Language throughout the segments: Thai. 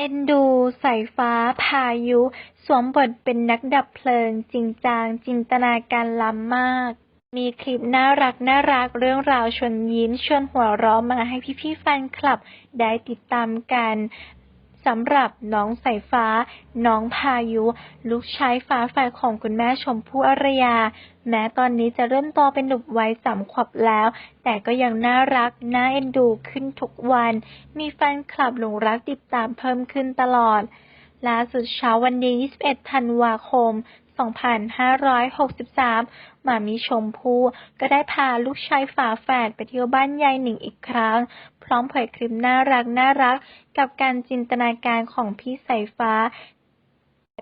เอ็นดู สายฟ้า พายุ สวมบทเป็นนักดับเพลิง จริงจัง จินตนาการล้ำมาก มีคลิปน่ารักน่ารักเรื่องราวชวนยิ้มชวนหัวเราะมาให้พี่ๆแฟนคลับได้ติดตามกัน สำหรับน้องสายฟ้า น้องพายุ ลูกชายฟ้าแฝดของคุณแม่ชมพู่อารยา แม้ตอนนี้จะเริ่มโตเป็นหนุ่มวัยสามขวบแล้ว แต่ก็ยังน่ารัก น่าเอ็นดูขึ้นทุกวัน มีแฟนคลับหลงรักติดตามเพิ่มขึ้นตลอด ล่าสุดเช้าวันนี้ 21 ธันวาคม 2563 หมามีชมพู่ก็ได้พาลูกชายฝาแฝดไปเที่ยวบ้านยายหนิงอีกครั้ง พร้อมเผยคลิปน่ารักน่ารัก กับการจินตนาการของพี่สายฟ้า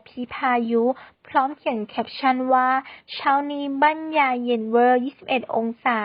พี่พายุ พร้อมเขียนแคปชั่นว่า เช้านี้บ้านยายเย็นเวอร์ 21 องศา